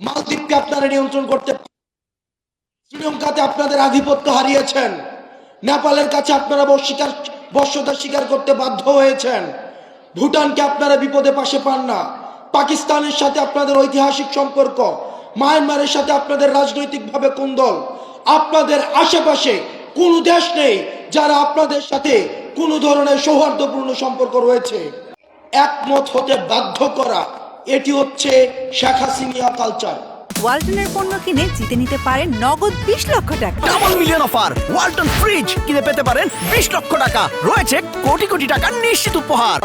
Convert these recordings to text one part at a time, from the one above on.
মালদ্বীপকে আপনারা নিয়ন্ত্রণ করতে শ্রীলঙ্কাতে আপনাদের আধিপত্য হারিয়েছেন। নেপালের কাছে আপনারা বস্বীকার বর্ষতা স্বীকার করতে বাধ্য হয়েছেন। ভুটানকে আপনারা বিপদে পাশে পান না। পাকিস্তানের সাথে আপনাদের ঐতিহাসিক সম্পর্ক, মায়ানমারের সাথে আপনাদের রাজনৈতিকভাবে কুন্দল আপনাদের আশেপাশে কোনো দেশ নেই যারা আপনাদের সাথে কোনো ধরনের সৌহার্দ্যপূর্ণ সম্পর্ক রয়েছে। একমত হতে বাধ্য করা এটি হচ্ছে শেখ হাসিনিয়া কালচার। ওয়ালটনের পণ্য কিনে জিতে নিতে পারেন নগদ বিশ লক্ষ টাকা। Double million offer Walton fridge কিনে পেতে পারেন বিশ লক্ষ টাকা। রয়েছে কোটি কোটি টাকার নিশ্চিত উপহার।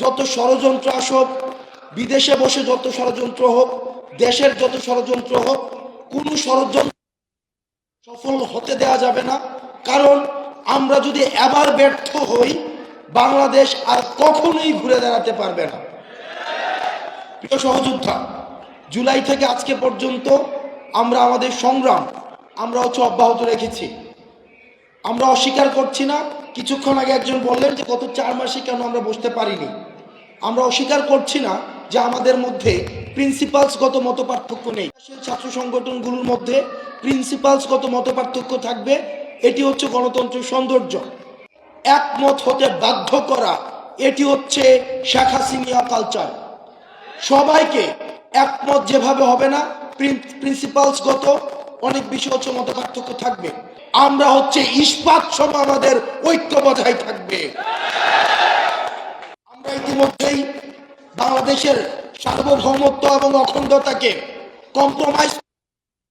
যত ষড়যন্ত্র আসুক বিদেশে বসে যত ষড়যন্ত্র হোক দেশের যত ষড়যন্ত্র হোক কোনো ষড়যন্ত্র সফল হতে দেওয়া যাবে না। কারণ আমরা যদি এবার ব্যর্থ হই বাংলাদেশ আর কখনোই ঘুরে দাঁড়াতে পারবে না। প্রিয় সহযোদ্ধা, জুলাই থেকে আজকে পর্যন্ত আমরা আমাদের সংগ্রাম আমরা হচ্ছে অব্যাহত রেখেছি। আমরা অস্বীকার করছি না। কিছুক্ষণ আগে একজন বললেন যে গত চার মাসে কেন আমরা বসতে পারিনি। আমরা অস্বীকার করছি না যে আমাদের মধ্যে প্রিন্সিপালসগত মত পার্থক্য নেই। ছাত্র সংগঠনগুলোর মধ্যে প্রিন্সিপালসগত মত পার্থক্য থাকবে। এটি হচ্ছে গণতন্ত্রের সৌন্দর্য। একমত হতে বাধ্য করা, এটি হচ্ছে শেখ হাসিনিয়া কালচার সবাইকে একমত যেভাবে হবে না প্রিন্সিপালসগত অনেক বিষয় হচ্ছে মত পার্থক্য থাকবে। আমরা হচ্ছে ইস্পাত সম আমাদের ঐক্য বজায় থাকবে। আমরা ইতিমধ্যেই বাংলাদেশের সার্বভৌমত্ব এবং অখণ্ডতাকে কম্প্রোমাইজ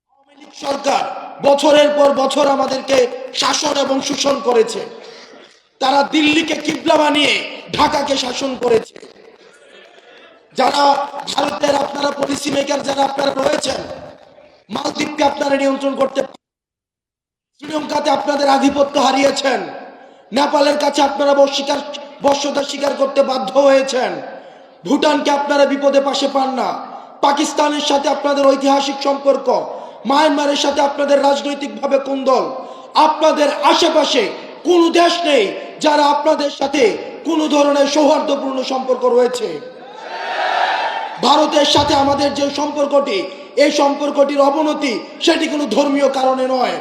আওয়ামী লীগ সরকার বছরের পর বছর আমাদেরকে শাসন এবং শোষণ করেছে। তারা দিল্লিকে কিবলা বানিয়ে ঢাকাকে শাসন করেছে। যারা ভারতের আপনারা পলিসি মেকার যারা আপনারা রয়েছেন, মালদ্বীপকে আপনারা নিয়ন্ত্রণ করতে শ্রীলঙ্কাতে আপনাদের আধিপত্য হারিয়েছেন। নেপালের কাছে আপনারা বস্বীকার বর্ষতা স্বীকার করতে বাধ্য হয়েছেন। ভুটানকে আপনারা বিপদে পাশে পান না। পাকিস্তানের সাথে আপনাদের ঐতিহাসিক সম্পর্ক, মায়ানমারের সাথে আপনাদের রাজনৈতিকভাবে কুন্দল আপনাদের আশেপাশে কোনো দেশ নেই যারা আপনাদের সাথে কোনো ধরনের সৌহার্দ্যপূর্ণ সম্পর্ক রয়েছে। ভারতের সাথে আমাদের যে সম্পর্কটি, এই সম্পর্কটির অবনতি সেটি কোনো ধর্মীয় কারণে নয়।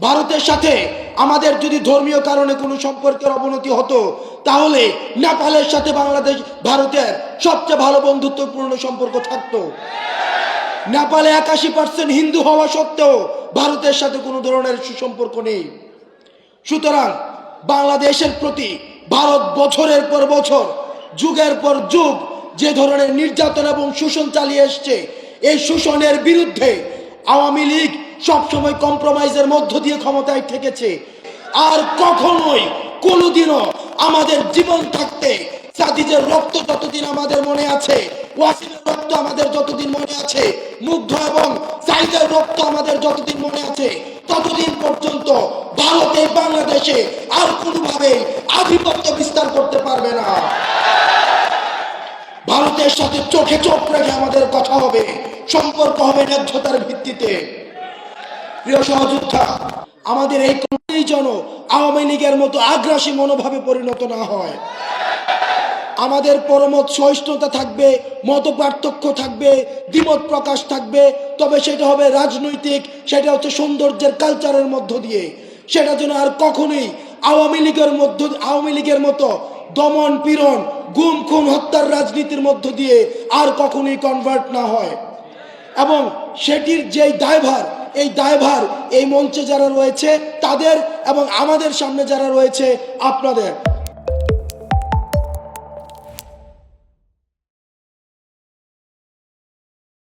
ভারতের সাথে আমাদের যদি ধর্মীয় কারণে কোনো সম্পর্কের অবনতি হতো, তাহলে নেপালের সাথে বাংলাদেশ ভারতের সবচেয়ে ভালো বন্ধুত্বপূর্ণ সম্পর্ক থাকতো। নেপালে একাশি পার্সেন্ট হিন্দু হওয়া সত্ত্বেও ভারতের সাথে কোনো ধরনের সুসম্পর্ক নেই। সুতরাং বাংলাদেশের প্রতি ভারত বছরের পর বছর, যুগের পর যুগ যে ধরনের নির্যাতন এবং শোষণ চালিয়ে এসছে, এই শোষণের বিরুদ্ধে আওয়ামী লীগ সবসময় কম্প্রোমাইজের মধ্য দিয়ে ক্ষমতায় থেকেছে আর কখনোই, কোনোদিনও আমাদের জীবন থাকতে সাদিজের রক্ত যতদিন আমাদের মনে আছে, ওয়াসিমের রক্ত আমাদের যতদিন মনে আছে, মুগ্ধ এবং সাইদের রক্ত আমাদের যতদিন মনে আছে, ততদিন পর্যন্ত ভারতে বাংলাদেশে আর কোনোভাবে আধিপত্য বিস্তার করতে পারবে না। ভারতের সাথে চোখে চোখ রেখে আমাদের কথা হবে। সম্পর্ক হবে ন্যায্যতার ভিত্তিতে। প্রিয় সহযোদ্ধা, আমাদের এই কোনই যেন আওয়ামী লীগের মতো আগ্রাসী মনোভাবে পরিণত না হয়। আমাদের পরমত সহিষ্ণুতা থাকবে মত পার্থক্য থাকবে, দ্বিমত প্রকাশ থাকবে, তবে সেটা হবে রাজনৈতিক, সেটা হচ্ছে সৌন্দর্যের কালচারের মধ্য দিয়ে। সেটা যেন আর কখনোই আওয়ামী লীগের মধ্য, আওয়ামী লীগের মতো দমন পীড়ন, গুম খুম হত্যার রাজনীতির মধ্য দিয়ে আর কখনোই কনভার্ট না হয়। এবং সেটির যেই দায়ভার, এই দায়ভার এই মঞ্চে যারা রয়েছে তাদের এবং আমাদের সামনে যারা রয়েছে আপনাদের।